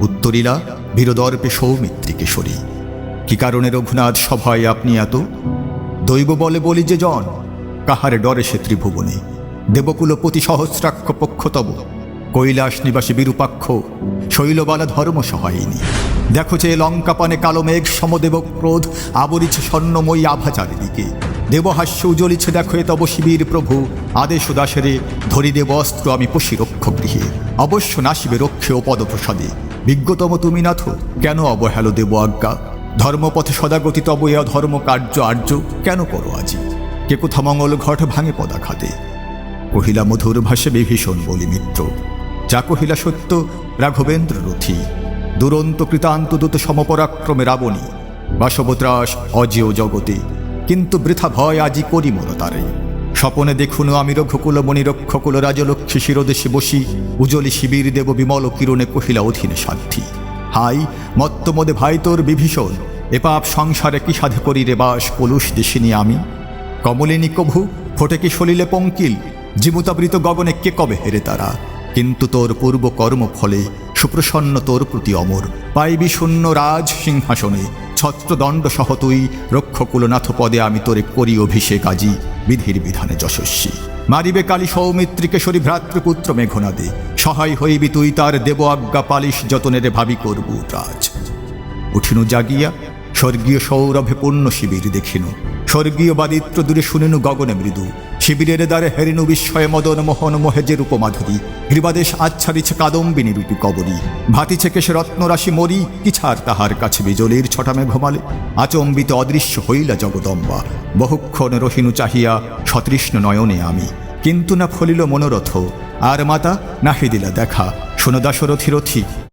উত্তরিলা বীরদর্পে sorry. কি কারণে রঘুনাথ সভায় আপনি এত? দৈব বলে বলি যে জন, কাহারে ডরে সে ত্রিভুবনে। দেবকুলপতি সহস্রাক্ষ পক্ষতব কৈলাস নিবাসী বিরূপাক্ষ, শৈলবালা ধর্ম সহায়িনী। দেখো যে লঙ্কা পানে কালো মেঘ সমদেব ক্রোধ আবরিছে স্বর্ণময়ী আভা চারিদিকে। দেবহাস্য উজ্জ্বলিছে দেখো এ তব শিবির প্রভু, আদেশ দাসেরে ধরি দেব অস্ত্র আমি পশি রক্ষ গৃহে। অবশ্য নাসিবে রক্ষে ও পদপ্রসাদে। বিজ্ঞতম তুমি নাথ, কেন অবহেল দেব আজ্ঞা? ধর্মপথে সদাগতি তব এ ধর্ম কার্য আর্য, কেন করো আজি কে কোথা মঙ্গল ঘট ভাঙে পদাঘাতে? কহিলা মধুর ভাষে বিভীষণ বলি মিত্র, যা কহিলা সত্য রাঘবেন্দ্র রথী। দুরন্ত কৃতান্ত দূত সমপরাক্রমে রাবণী, বাসবত্রাস অজেয় জগতে, কিন্তু বৃথা ভয় আজি করি মন স্বপনে দেখুন আমি রঘুকুল মণি রক্ষকুল রাজলক্ষ্মী শিরদেশে বসি। উজলি শিবির দেব বিমল কিরণে কহিলা অধীনে সাধ্যী হাই মত্তমদে ভাই তোর বিভীষণ, এ পাপ সংসারে কি সাধে করি রে বাস কলুষ দেশিনী আমি? কমলিনী কভু, ফোটে কি সলিলে পঙ্কিল জীবতাবৃত গগনে কে কবে হেরে তারা? কিন্তু তোর পূর্ব কর্ম ফলে সুপ্রসন্ন তোর প্রতি অমর। পাইবি শূন্য রাজ সিংহাসনে, ছত্রদণ্ড সহ তুই রক্ষকুলনাথ পদে আমি তোরে করি অভিষেক আজি। বিধির বিধানে যশস্বী। মারিবে কালী সৌমিত্রিকেশরী ভ্রাতৃপুত্র মেঘনাদে। সহায় হইবি তুই তার দেব আজ্ঞা পালিশ যতনের ভাবি করব রাজ। উঠিনু জাগিয়া, স্বর্গীয় সৌরভে পূর্ণ শিবির দেখিনু। স্বর্গীয় বাদিত্র দূরে শুনেনু গগনে মৃদু। শিবিরের দ্বারে হেরিনু বিস্ময়ে মদন মোহন মোহেজের উপমাধুরী। গ্রীবাদেশ আচ্ছাদিছে কাদম্বিনী রূপী কবরী। ভাতিছে কেশে রত্নরাশি মরি, কি ছাড় তাহার কাছে বিজলির ছটামে ঘুমালে? আচম্বিত অদৃশ্য হইলা জগদম্বা। বহুক্ষণ রহিনু চাহিয়া সতৃষ্ণ নয়নে আমি। কিন্তু না ফলিল মনোরথ। আর মাতা, নাহি দিলা দেখা। শোনো রথি